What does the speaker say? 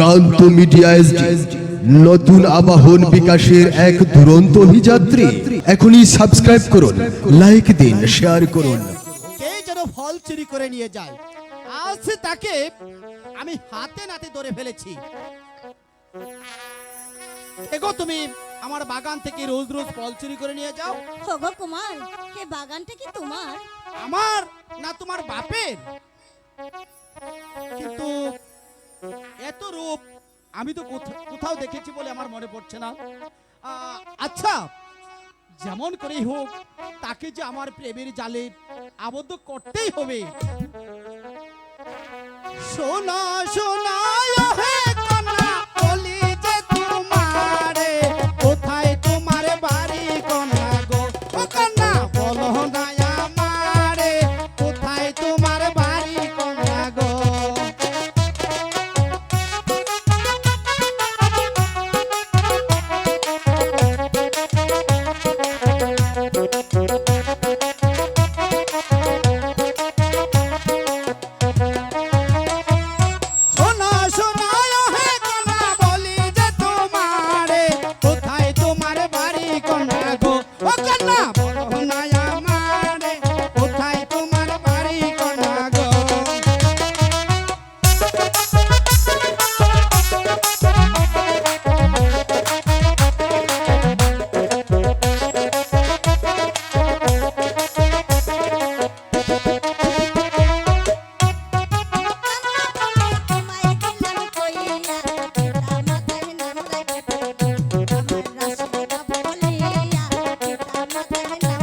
প্রান্ত media SD নতুন আবাহন বিকাশের এক দুরন্ত অভিযাত্রী। এখনই সাবস্ক্রাইব করুন লাইক দিন শেয়ার করুন। কে যেন ফল চুরি করে নিয়ে যায়। আজ তাকে আমি হাতে নাতে ধরে ফেলেছি। এগো তুমি আমার বাগান থেকে রোজ রোজ ফল চুরি করে নিয়ে যাও। হগো কুমার এ বাগানটা কি তোমার? আমার না তোমার বাপের? কিন্তু এত রূপ আমি তো কোথাও দেখেছি বলে আমার মনে পড়ছে না। আচ্ছা যেমন করেই হোক, তাকে যে আমার প্রেমের জালে আবদ্ধ করতেই হবে। সোনা সোনা Thank you.